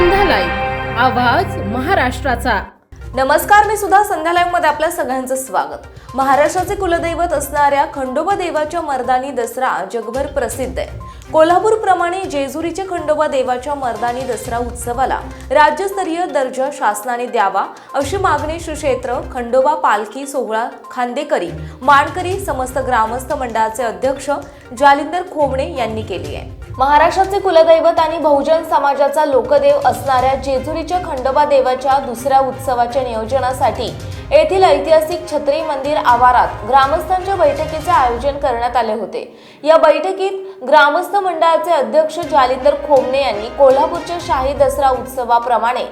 आवाज महाराष्ट्राचा. नमस्कार मी सुद्धा संध्या लाईव्हमध्ये आपल्या सगळ्यांचं स्वागत. महाराष्ट्राचे कुलदैवत असणाऱ्या खंडोबा देवाच्या मर्दानी दसरा जगभर प्रसिद्ध आहे. कोल्हापूर प्रमाणे जेजुरीच्या खंडोबा देवाच्या मर्दानी दसरा उत्सवाला राज्यस्तरीय दर्जा शासनाने द्यावा अशी मागणी श्री क्षेत्र खंडोबा पालखी सोहळा खांदेकरी माणकरी समस्त ग्रामस्थ मंडळाचे अध्यक्ष जालिंदर खोमणे यांनी केली आहे. महाराष्ट्राचे कुलदैवत आणि बहुजन समाजाचा लोकदेव असणाऱ्या जेजुरीच्या खंडोबा देवाच्या दुसऱ्या उत्सवाच्या नियोजनासाठी येथील ऐतिहासिक छत्री मंदिर आवारात ग्रामस्थांच्या बैठकीचे आयोजन करण्यात आले होते. या बैठकीत ग्रामस्थ मंडळाचे अध्यक्ष जालिंदर खोमणे यांनी कोल्हापूरच्या शाही दसरा उत्सवाप्रमाणे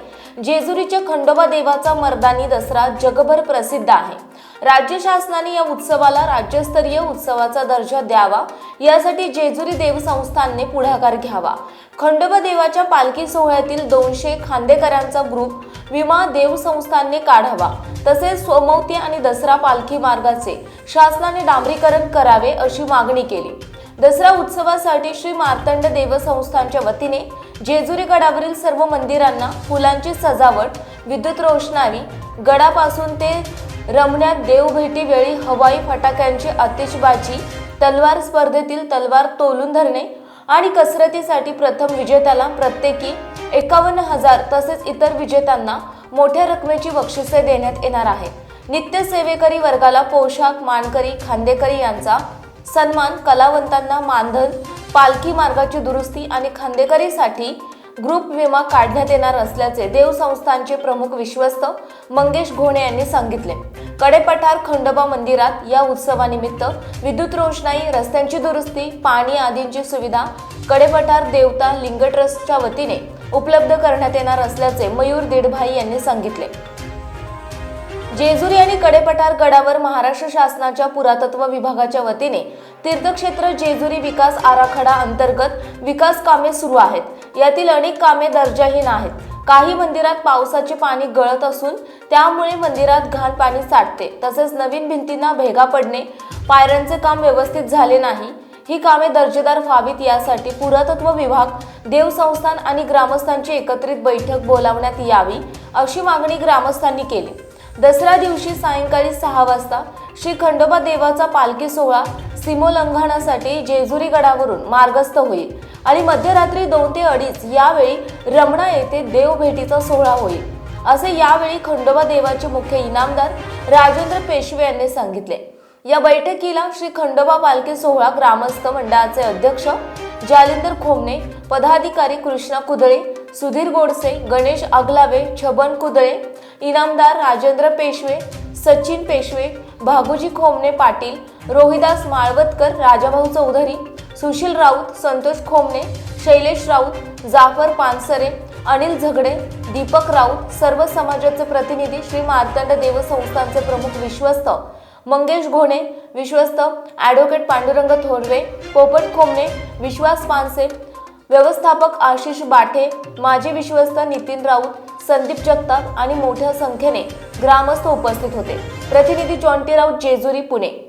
जेजुरीच्या खंडोबा देवाचा मर्दानी दसरा जगभर प्रसिद्ध आहे. राज्य शासनाने या उत्सवाला राज्यस्तरीय उत्सवाचा दर्जा द्यावा यासाठी जेजुरी देव संस्थानने पुढाकार घ्यावा. खंडोबा देवाच्या पालखी सोहळ्यातील दोनशे खांदेकरांचा ग्रुप विमा देव संस्थानने काढावा. तसेच सोमवती आणि दसरा पालखी मार्गाचे शासनाने डांबरीकरण करावे अशी मागणी केली. दसरा उत्सवासाठी श्री मार्तंड देवसंस्थानच्या वतीने जेजुरी गडावरील सर्व मंदिरांना फुलांची सजावट विद्युत रोषणावी गडापासून ते रमण्यात देवभेटीवेळी हवाई फटाक्यांची आतिषबाजी तलवार स्पर्धेतील तलवार तोलून धरणे आणि कसरतीसाठी प्रथम विजेत्याला प्रत्येकी एकावन्न हजार तसेच इतर विजेत्यांना मोठ्या रकमेची बक्षिसे देण्यात येणार आहे. नित्य सेवेकरी वर्गाला पोशाख मानकरी खांदेकरी यांचा सन्मान कलावंतांना मानधन पालखी मार्गाची दुरुस्ती आणि खांदेकरीसाठी ग्रुप विमा काढण्यात येणार असल्याचे देव संस्थांचे प्रमुख विश्वस्त मंगेश घोणे यांनी सांगितले. कडेपठार खंडोबा मंदिरात या उत्सवानिमित्त विद्युत रोषणाई रस्त्यांची दुरुस्ती पाणी आदींची सुविधा कडेपठार देवता लिंग ट्रस्टच्या वतीने उपलब्ध करण्यात येणार असल्याचे मयूर दिडभाई यांनी सांगितले. जेजुरी आणि कडेपठार गडावर महाराष्ट्र शासनाच्या पुरातत्व विभागाच्या वतीने तीर्थक्षेत्र जेजुरी विकास आराखडा अंतर्गत विकास कामे सुरू आहेत. यातील अनेक कामे दर्जाहीन आहेत. काही मंदिरात पावसाचे पाणी गळत असून त्यामुळे मंदिरात घाण पाणी साठते. तसेच नवीन भिंतींना भेगा पडणे पायऱ्यांचे काम व्यवस्थित झाले नाही. ही कामे दर्जेदार व्हावीत यासाठी पुरातत्व विभाग देवसंस्थान आणि ग्रामस्थांची एकत्रित बैठक बोलावण्यात यावी अशी मागणी ग्रामस्थांनी केली. दसऱ्या दिवशी सायंकाळी सहा वाजता श्री खंडोबा देवाचा पालखी सोहळा सीमोल्लंघनासाठी जेजुरी गडावरून मार्गस्थ होईल आणि मध्यरात्री दोन ते अडीच यावेळी रमणा येथे देवभेटीचा सोहळा होईल. असे यावेळी खंडोबा देवाचे मुख्य इनामदार राजेंद्र पेशवे यांनी सांगितले. या बैठकीला श्री खंडोबा पालखी सोहळा ग्रामस्थ मंडळाचे अध्यक्ष जालिंदर खोमणे पदाधिकारी कृष्णा कुदळे सुधीर गोडसे गणेश आगलावे छबन कुदळे इनामदार राजेंद्र पेशवे सचिन पेशवे भागुजी खोमणे पाटील रोहिदास माळवतकर राजाभाऊ चौधरी सुशील राऊत संतोष खोमणे शैलेश राऊत जाफर पानसरे अनिल झगडे दीपक राऊत सर्व समाजाचे प्रतिनिधी श्री मार्तंड देवसंस्थांचे प्रमुख विश्वस्त मंगेश घोणे विश्वस्त ॲडव्होकेट पांडुरंग थोरवे पोपट खोमणे विश्वास पानसे व्यवस्थापक आशिष बाठे माजी विश्वस्त नितीन राऊत संदीप जगताप आणि मोठ्या संख्येने ग्रामस्थ उपस्थित होते. प्रतिनिधी जॉन्टी राऊत जेजुरी पुणे.